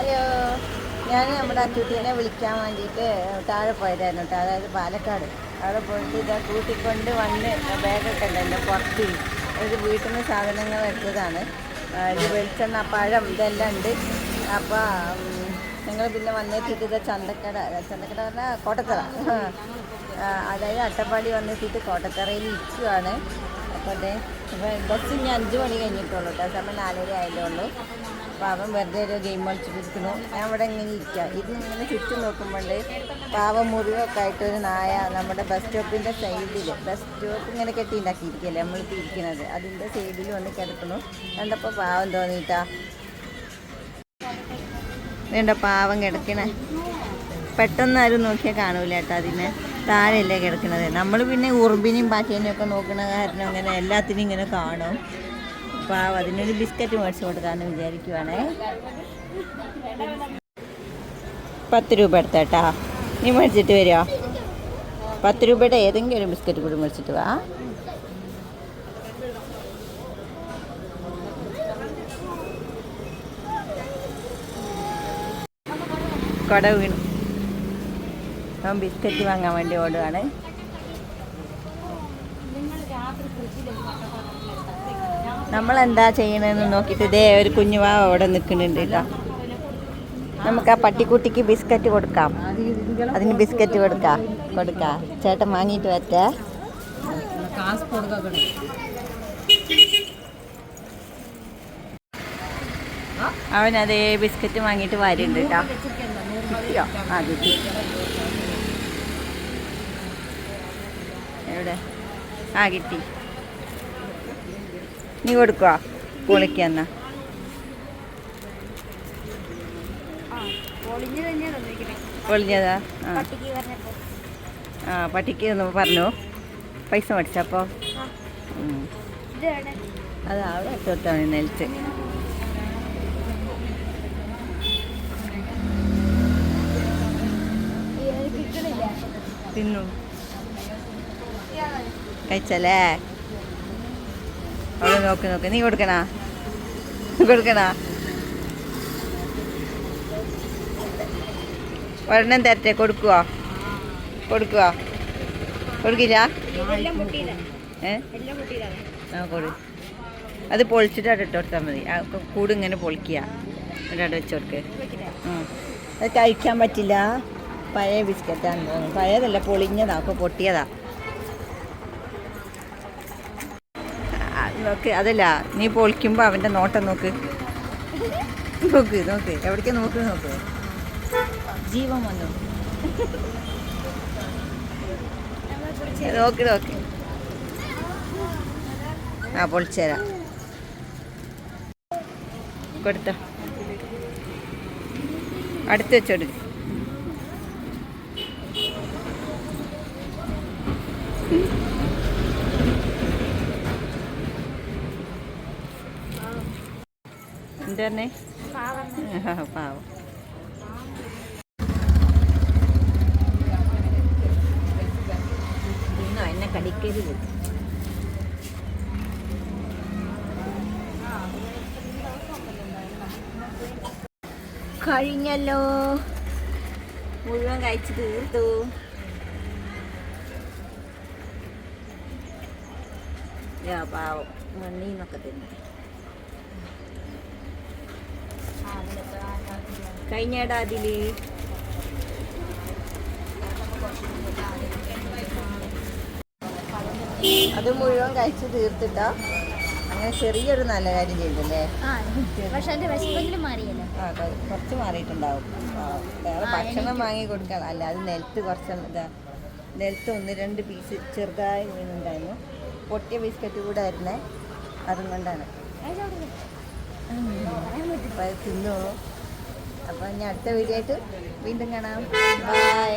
Hello. ഞാൻ നമ്മുടെ അച്ചുട്ടീനെ വിളിക്കാൻ വേണ്ടിയിട്ട് താഴെ പോയതായിരുന്നു കേട്ടോ അതായത് പാലക്കാട്. അവിടെ പോയിട്ട് ഇതാ കൂട്ടിക്കൊണ്ട് വന്ന് ബാഗൊക്കെ ഉണ്ടല്ലോ പുറത്ത്. ഒരു വീട്ടിൽ നിന്ന് സാധനങ്ങൾ എടുത്തതാണ്. ഇത് വെളിച്ചെണ്ണ പഴം ഇതെല്ലാം ഉണ്ട്. അപ്പോൾ നിങ്ങൾ പിന്നെ വന്നെത്തിയിട്ട് ഇത് ചന്തക്കട. ചന്തക്കട പറഞ്ഞാൽ കോട്ടത്തറ. അതായത് അട്ടപ്പാടി വന്നെത്തിയിട്ട് കോട്ടത്തറയിൽ ഇരിക്കുവാണ്. അപ്പോൾ അതെ ഇപ്പോൾ ബസ് ഇനി അഞ്ച് മണി കഴിഞ്ഞിട്ടുള്ളൂ കേട്ടോ സമയം നാലര ആയതേ അവൻ വെറുതെ ഒരു ഗെയിം കളിച്ചിട്ടിരിക്കുന്നു. ഞാൻ ഇവിടെ ഇങ്ങനെ ഇരിക്കുക ഇത് ഇങ്ങനെ ചുറ്റും നോക്കുമ്പോൾ പാവം മുറിവൊക്കെ ആയിട്ട് ഒരു നായ നമ്മുടെ ബസ് സ്റ്റോപ്പിന്റെ സൈഡിൽ ബസ് സ്റ്റോപ്പ് ഇങ്ങനെ കെട്ടി ഉണ്ടാക്കിയിരിക്കുകയല്ലേ നമ്മൾ ഇരിക്കുന്നത്. അതിന്റെ സൈഡിൽ വന്ന് കിടക്കുന്നു. കണ്ടപ്പോൾ പാവം തോന്നിയിട്ടാ വേണ്ട പാവം കിടക്കണേ? പെട്ടെന്ന് ആരും നോക്കിയാൽ കാണൂല കേട്ടോ അതിനെ. താഴെയല്ലേ കിടക്കുന്നത് നമ്മൾ പിന്നെ ഉറുമ്പിനെയും പാറ്റേനെയും ഒക്കെ നോക്കുന്ന കാരണം ഇങ്ങനെ എല്ലാത്തിനും ഇങ്ങനെ കാണും. പാവം. അതിനൊരു ബിസ്ക്കറ്റ് മേടിച്ച് കൊടുക്കാമെന്ന് വിചാരിക്കുവാണേ. പത്ത് രൂപ എടുത്തേട്ടാ നീ മേടിച്ചിട്ട് വരുമോ പത്ത് രൂപയുടെ ഏതെങ്കിലും ഒരു ബിസ്ക്കറ്റ് കൂടി മേടിച്ചിട്ട് വാ. കൊട വീണു. അവൻ ബിസ്ക്കറ്റ് വാങ്ങാൻ വേണ്ടി ഓടുകയാണ് നമ്മൾ എന്താ ചെയ്യണമെന്ന് നോക്കിയിട്ട് ഇതേ ഒരു കുഞ്ഞുവാവ് അവിടെ നിൽക്കുന്നുണ്ട് കേട്ടോ നമുക്ക് ആ പട്ടിക്കുട്ടിക്ക് ബിസ്ക്കറ്റ് കൊടുക്കാം. അതിന് ബിസ്ക്കറ്റ് കൊടുക്കാം. കൊടുക്കാം. ചേട്ടൻ വാങ്ങിയിട്ട് വരട്ടെ. അവൻ അതേ ബിസ്ക്കറ്റ് വാങ്ങിയിട്ട് വാരിണ്ട് കേട്ടോ. എവിടെ? ആ കിട്ടി. നീ കൊടുക്കുക പൊളിക്കെന്നാ പൊളിഞ്ഞതാ? ആ. പട്ടിക്ക് പറഞ്ഞു. പൈസ മേടിച്ചപ്പോൾ അത് അവിടെ ഇട്ടോട്ടാണ് നിലത്ത് തിന്നു. കഴിച്ചല്ലേ? അവിടെ നോക്ക് നോക്ക്. നീ കൊടുക്കണാ? കൊടുക്കണാ? ഒരെണ്ണം തരട്ടെ കൊടുക്കുവോ? കൊടുക്കുവോ? കൊടുക്കില്ല? ആ കൊടു. അത് പൊളിച്ചിട്ട് അവിടെ ഇട്ട് കൊടുത്താൽ മതി. കൂട് ഇങ്ങനെ പൊളിക്കുക. എന്നിട്ട് അവിടെ വെച്ച് കൊടുക്ക്. അത് കഴിക്കാൻ പറ്റില്ല. പഴയ ബിസ്ക്കറ്റാണ് തോന്നുന്നു. പഴയതല്ല പൊളിഞ്ഞതാ. അപ്പോൾ പൊട്ടിയതാ ആ, നോക്ക് അതല്ല നീ പൊളിക്കുമ്പോൾ അവന്റെ നോട്ടം നോക്ക്. നോക്ക് നോക്ക്. എവിടേക്ക് നോക്ക് നോക്ക്. ജീവൻ വന്നു. നോക്ക് നോക്ക്. ആ പൊളിച്ചേരാം കൊടുത്ത. അടുത്ത് വെച്ചോടുക്ക് എന്താ പറഞ്ഞേ പാവം. എന്നെ കടിക്കരുത്. കഴിഞ്ഞല്ലോ. മുഴുവൻ കഴിച്ച് തീർത്തു. പാവം. മണ്ണീന്നൊക്കെ തിന്നു കഴിഞ്ഞടാ അതിൽ. അത് മുഴുവൻ കഴിച്ചു തീർത്തിട്ടാ. അങ്ങനെ ചെറിയൊരു നല്ല കാര്യം ചെയ്തല്ലേ? കുറച്ച് മാറിയിട്ടുണ്ടാവും. വേറെ ഭക്ഷണം വാങ്ങി കൊടുക്കാൻ അല്ല അത് നിലത്ത് കുറച്ച് ഇതാ നിലത്ത് ഒന്ന് രണ്ട് പീസ് ചെറുതായി വീണുണ്ടായിരുന്നു പൊട്ടിയ ബിസ്ക്കറ്റ് കൂടെ ആയിരുന്നേ. അതും കൊണ്ടാണ്. അപ്പോൾ അത് തിന്നു അപ്പോൾ ഇനി അടുത്ത വീഡിയോ ആയിട്ട് വീണ്ടും കാണാം. ബൈ